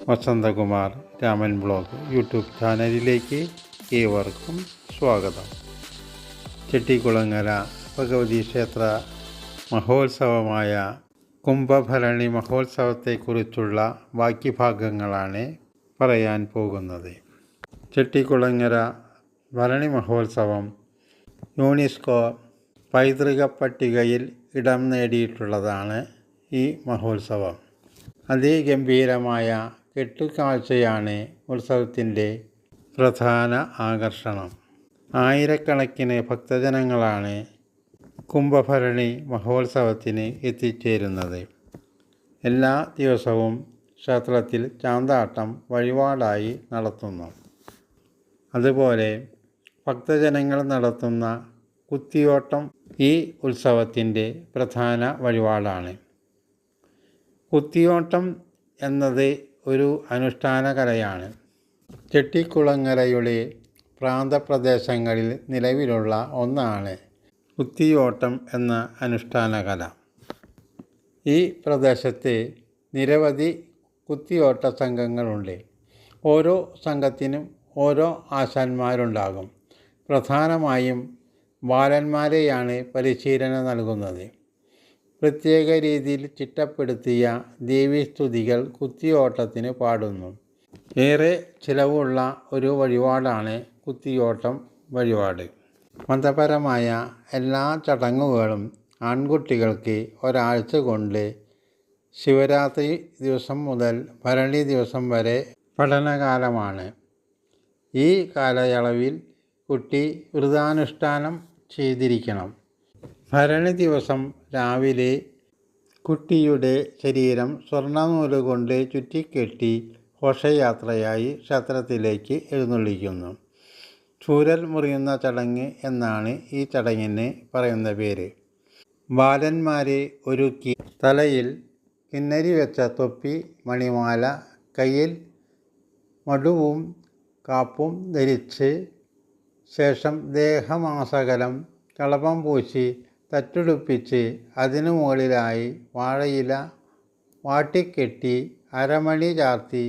Vasanthakumar Raman blog YouTube ചാനലിലേക്ക് ഏവർക്കും സ്വാഗതം. ചെട്ടിക്കുളങ്ങര ഭഗവതി ക്ഷേത്ര മഹോത്സവമായ കുംഭഭരണി മഹോത്സവത്തെക്കുറിച്ചുള്ള ബാക്കി ഭാഗങ്ങളാണ് പറയാൻ പോകുന്നത്. ചെട്ടിക്കുളങ്ങര ഭരണി മഹോത്സവം യുനെസ്കോ പൈതൃക പട്ടികയിൽ ഇടം നേടിയിട്ടുള്ളതാണ് ഈ മഹോത്സവം. അതിഗംഭീരമായ കെട്ടുകാഴ്ചയാണ് ഉത്സവത്തിന്റെ പ്രധാന ആകർഷണം. ആയിരക്കണക്കിന് ഭക്തജനങ്ങളാണ് കുംഭഭരണി മഹോത്സവത്തിന് എത്തിച്ചേരുന്നത്. എല്ലാ ദിവസവും ക്ഷേത്രത്തിൽ ചാന്താട്ടം വഴിപാടായി നടത്തുന്നു. അതുപോലെ ഭക്തജനങ്ങൾ നടത്തുന്ന കുത്തിയോട്ടം ഈ ഉത്സവത്തിന്റെ പ്രധാന വഴിപാടാണ്. കുത്തിയോട്ടം എന്നത് ഒരു അനുഷ്ഠാന കലയാണ് ചെട്ടിക്കുളങ്ങരയുടെ പ്രാന്തപ്രദേശങ്ങളിൽ നിലവിലുള്ള ഒന്നാണ് കുത്തിയോട്ടം എന്ന അനുഷ്ഠാന കല ഈ പ്രദേശത്ത് നിരവധി കുത്തിയോട്ട സംഘങ്ങളുണ്ട്. ഓരോ സംഘത്തിനും ഓരോ ആശാന്മാരുണ്ടാകും. പ്രധാനമായും ബാലന്മാരെയാണ് പരിശീലനം നൽകുന്നത്. പ്രത്യേക രീതിയിൽ ചിട്ടപ്പെടുത്തിയ ദേവീസ്തുതികൾ കുത്തിയോട്ടത്തിന് പാടുന്നു. ഏറെ ചിലവുള്ള ഒരു വഴിപാടാണ് കുത്തിയോട്ടം വഴിപാട്. മതപരമായ എല്ലാ ചടങ്ങുകളും ആൺകുട്ടികൾക്ക് ഒരാഴ്ച കൊണ്ട് ശിവരാത്രി ദിവസം മുതൽ ഭരണി ദിവസം വരെ പഠനകാലമാണ്. ഈ കാലയളവിൽ കുട്ടി വ്രതാനുഷ്ഠാനം ചെയ്തിരിക്കണം. ഭരണി ദിവസം രാവിലെ കുട്ടിയുടെ ശരീരം സ്വർണനൂൽ കൊണ്ട് ചുറ്റിക്കെട്ടി ഘോഷയാത്രയായി ക്ഷേത്രത്തിലേക്ക് എഴുന്നള്ളിക്കുന്നു. ചൂരൽ മുറിയുന്ന ചടങ്ങ് എന്നാണ് ഈ ചടങ്ങിന് പറയുന്ന പേര്. ബാലന്മാരെ ഒരുക്കി തലയിൽ കിന്നരി വെച്ച തൊപ്പി മണിമാല കയ്യിൽ മടുവും കാപ്പും ധരിച്ച് ശേഷം ദേഹമാസകലം കളപം പൂശി തട്ടുടുപ്പിച്ച് അതിനു മുകളിലായി വാഴയില വാട്ടിക്കെട്ടി അരമണി ചാർത്തി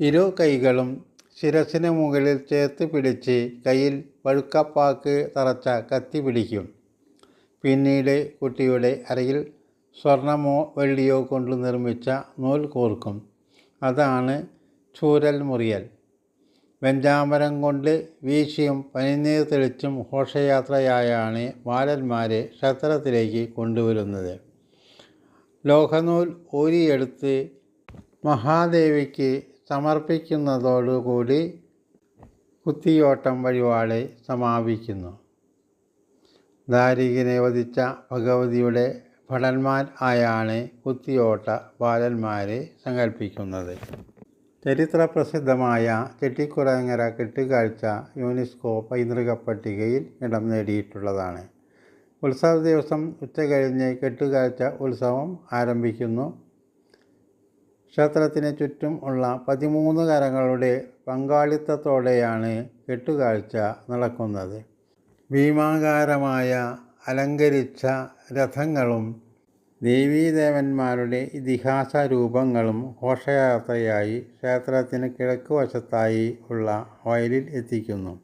ഇരു കൈകളും ശിരസിന് മുകളിൽ ചേർത്ത് പിടിച്ച് കയ്യിൽ പഴുക്കപ്പാക്ക് തറച്ച കത്തി പിടിക്കും. പിന്നീട് കുട്ടിയുടെ അരയിൽ സ്വർണമോ വെള്ളിയോ കൊണ്ട് നിർമ്മിച്ച നൂൽ കോർക്കും അതാണ് ചൂരൽ മുറിയൽ വെഞ്ചാമരം കൊണ്ട് വീശിയും പനിനീർ തെളിച്ചും ഘോഷയാത്രയായാണ് ബാലന്മാരെ ക്ഷേത്രത്തിലേക്ക് കൊണ്ടുവരുന്നത്. ലോഹനൂൽ ഊരിയെടുത്ത് മഹാദേവിക്ക് സമർപ്പിക്കുന്നതോടുകൂടി കുത്തിയോട്ടം വഴിപാട് സമാപിക്കുന്നു. ദാരികനെ വധിച്ച ഭഗവതിയുടെ ഭടന്മാർ ആയാണ് കുത്തിയോട്ട ബാലന്മാരെ സങ്കല്പിക്കുന്നത്. ചരിത്ര പ്രസിദ്ധമായ ചെട്ടിക്കുളങ്ങര കെട്ടുകാഴ്ച യുനെസ്കോ പൈതൃക പട്ടികയിൽ ഇടം നേടിയിട്ടുള്ളതാണ്. ഉത്സവ ദിവസം ഉച്ച കഴിഞ്ഞ് കെട്ടുകാഴ്ച ഉത്സവം ആരംഭിക്കുന്നു. ക്ഷേത്രത്തിന് ചുറ്റും ഉള്ള പതിമൂന്ന് കരങ്ങളുടെ പങ്കാളിത്തത്തോടെയാണ് കെട്ടുകാഴ്ച നടക്കുന്നത്. ഭീമാകാരമായ അലങ്കരിച്ച രഥങ്ങളും ദേവീദേവന്മാരുടെ ഇതിഹാസ രൂപങ്ങളും ഘോഷയാത്രയായി ക്ഷേത്രത്തിന് കിഴക്ക് വശത്തായി ഉള്ള വയലിൽ എത്തിക്കുന്നു.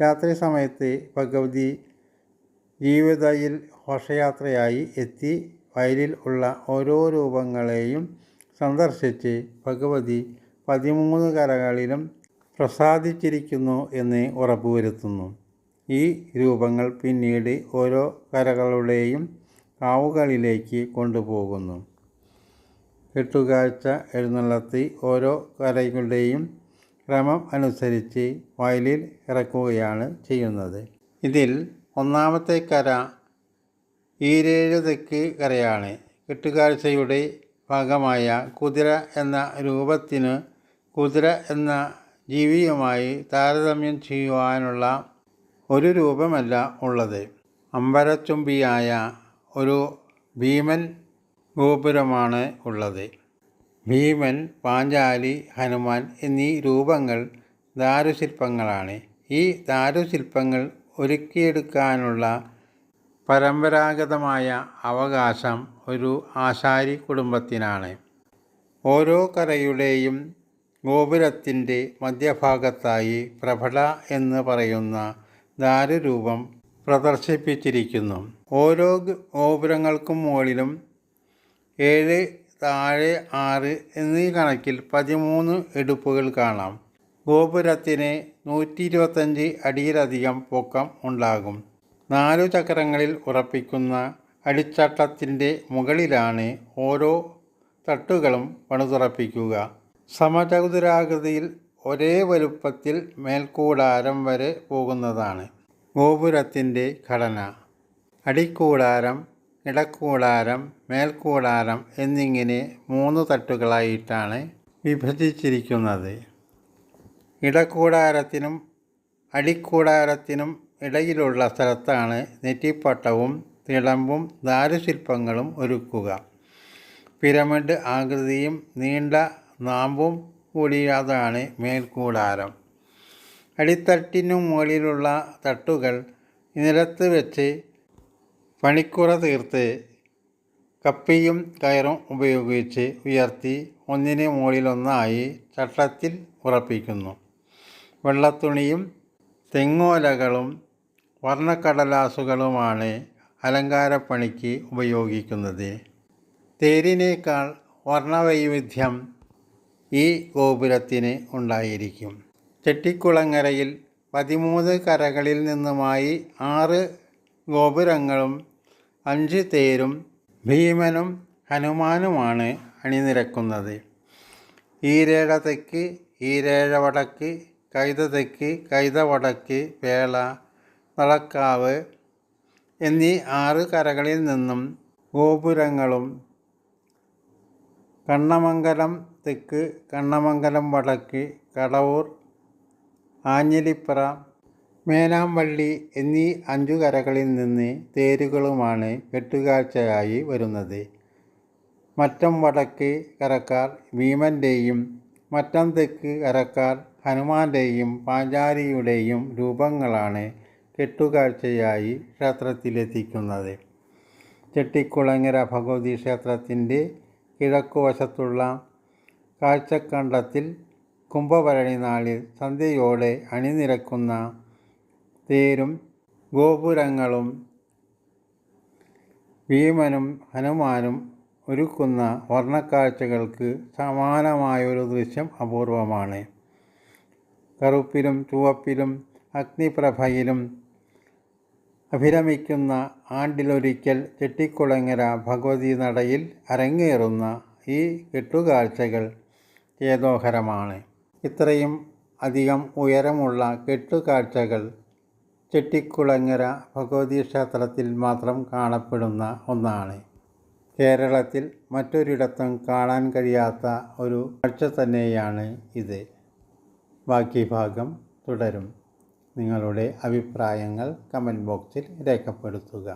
രാത്രി സമയത്ത് ഭഗവതി ജീവിതയിൽ ഘോഷയാത്രയായി എത്തി വയലിൽ ഉള്ള ഓരോ രൂപങ്ങളെയും സന്ദർശിച്ച് ഭഗവതി പതിമൂന്ന് കരകളിലും പ്രസാദിച്ചിരിക്കുന്നു എന്ന് ഉറപ്പുവരുത്തുന്നു. ഈ രൂപങ്ങൾ പിന്നീട് ഓരോ കരകളുടെയും കാവുകളിലേക്ക് കൊണ്ടുപോകുന്നു. കെട്ടുകാഴ്ച എഴുന്നള്ളത്തി ഓരോ കരകളുടെയും ക്രമം അനുസരിച്ച് വയലിൽ ഇറക്കുകയാണ് ചെയ്യുന്നത്. ഇതിൽ ഒന്നാമത്തെ കര ഈരേഴ് തെക്ക് കരയാണ്. കെട്ടുകാഴ്ചയുടെ ഭാഗമായ കുതിര എന്ന രൂപത്തിന് കുതിര എന്ന ജീവിയുമായി താരതമ്യം ചെയ്യുവാനുള്ള ഒരു രൂപമല്ല ഉള്ളത്. അമ്പരച്ചുംബിയായ ഒരു ഭീമൻ ഗോപുരമാണ് ഉള്ളത്. ഭീമൻ പാഞ്ചാലി ഹനുമാൻ എന്നീ രൂപങ്ങൾ ദാരുശില്പങ്ങളാണ്. ഈ ദാരുശില്പങ്ങൾ ഒരുക്കിയെടുക്കാനുള്ള പരമ്പരാഗതമായ അവകാശം ഒരു ആശാരി കുടുംബത്തിനാണ്. ഓരോ കരയുടെയും ഗോപുരത്തിന്റെ മധ്യഭാഗത്തായി പ്രഭട എന്ന് പറയുന്ന ദാരുരൂപം പ്രദർശിപ്പിച്ചിരിക്കുന്നു. ഓരോ ഗോപുരങ്ങൾക്കും മുകളിലും ഏഴ് താഴെ ആറ് എന്നീ കണക്കിൽ പതിമൂന്ന് എടുപ്പുകൾ കാണാം. ഗോപുരത്തിന് നൂറ്റി ഇരുപത്തഞ്ച് അടിയിലധികം പൊക്കം ഉണ്ടാകും. നാലു ചക്രങ്ങളിൽ ഉറപ്പിക്കുന്ന അടിച്ചട്ടത്തിന്റെ മുകളിലാണ് ഓരോ തട്ടുകളും പണിതുറപ്പിക്കുക. സമചതുരാകൃതിയിൽ ഒരേ വലുപ്പത്തിൽ മേൽക്കൂടാരം വരെ പോകുന്നതാണ്. ഗോപുരത്തിന്റെ ഘടന. അടിക്കൂടാരം ഇടക്കൂടാരം മേൽക്കൂടാരം എന്നിങ്ങനെ മൂന്ന് തട്ടുകളായിട്ടാണ് വിഭജിച്ചിരിക്കുന്നത്. ഇടക്കൂടാരത്തിനും അടിക്കൂടാരത്തിനും ഇടയിലുള്ള സ്ഥലത്താണ് നെറ്റിപ്പട്ടവും തിളമ്പും ദാരുശില്പങ്ങളും ഒരുക്കുക. പിരമിഡ് ആകൃതിയും നീണ്ട നാമ്പും കൂടിയതാണ് മേൽക്കൂടാരം. അടിത്തട്ടിനു മുകളിലുള്ള തട്ടുകൾ നിലത്ത് വെച്ച് പണിക്കുറ തീർത്ത് കപ്പിയും കയറും ഉപയോഗിച്ച് ഉയർത്തി ഒന്നിന് മുകളിലൊന്നായി ചട്ടത്തിൽ ഉറപ്പിക്കുന്നു. വെള്ളത്തുണിയും തെങ്ങോലകളും വർണക്കടലാസുകളുമാണ് അലങ്കാരപ്പണിക്ക് ഉപയോഗിക്കുന്നത്. തേരിനേക്കാൾ വർണവൈവിധ്യം ഈ ഗോപുരത്തിന് ഉണ്ടായിരിക്കും. ചെട്ടിക്കുളങ്ങരയിൽ പതിമൂന്ന് കരകളിൽ നിന്നുമായി ആറ് ഗോപുരങ്ങളും അഞ്ച് തേരും ഭീമനും ഹനുമാനുമാണ് അണിനിരക്കുന്നത്. ഈരേഴ തെക്ക് ഈരേഴ വടക്ക് കൈത തെക്ക് കൈത വടക്ക് വേള നടക്കാവ് എന്നീ ആറ് കരകളിൽ നിന്നും ഗോപുരങ്ങളും കണ്ണമംഗലം തെക്ക് കണ്ണമംഗലം വടക്ക് കടവൂർ ആഞ്ഞിലിപ്പുറ മേനാംവള്ളി എന്നീ അഞ്ചു കരകളിൽ നിന്ന് തേരുകളുമാണ് കെട്ടുകാഴ്ചയായി വരുന്നത്. മറ്റം വടക്ക് കരക്കാർ ഭീമന്റെയും മറ്റം തെക്ക് കരക്കാർ ഹനുമാന്റെയും പാഞ്ചാരിയുടെയും രൂപങ്ങളാണ് കെട്ടുകാഴ്ചയായി ക്ഷേത്രത്തിലെത്തിക്കുന്നത്. ചെട്ടിക്കുളങ്ങര ഭഗവതി ക്ഷേത്രത്തിന്റെ കിഴക്കുവശത്തുള്ള കാഴ്ചക്കണ്ടത്തിൽ കുംഭഭരണി നാളിൽ സന്ധ്യയോടെ അണിനിരക്കുന്ന തേരും ഗോപുരങ്ങളും ഭീമനും ഹനുമാനും ഒരുക്കുന്ന വർണക്കാഴ്ചകൾക്ക് സമാനമായൊരു ദൃശ്യം അപൂർവമാണ്. കറുപ്പിലും ചുവപ്പിലും അഗ്നിപ്രഭയിലും അഭിരമിക്കുന്ന ആണ്ടിലൊരിക്കൽ ചെട്ടിക്കുളങ്ങര ഭഗവതി നടയിൽ അരങ്ങേറുന്ന ഈ കെട്ടുകാഴ്ചകൾ ചേതോഹരമാണ്. ഇത്രയും അധികം ഉയരമുള്ള കെട്ടുകാഴ്ചകൾ ചെട്ടിക്കുളങ്ങര ഭഗവതി ക്ഷേത്രത്തിൽ മാത്രം കാണപ്പെടുന്ന ഒന്നാണ്. കേരളത്തിൽ മറ്റൊരിടത്തും കാണാൻ കഴിയാത്ത ഒരു കാഴ്ച തന്നെയാണ് ഇത്. ബാക്കി ഭാഗം തുടരും. നിങ്ങളുടെ അഭിപ്രായങ്ങൾ കമന്റ് ബോക്സിൽ രേഖപ്പെടുത്തുക.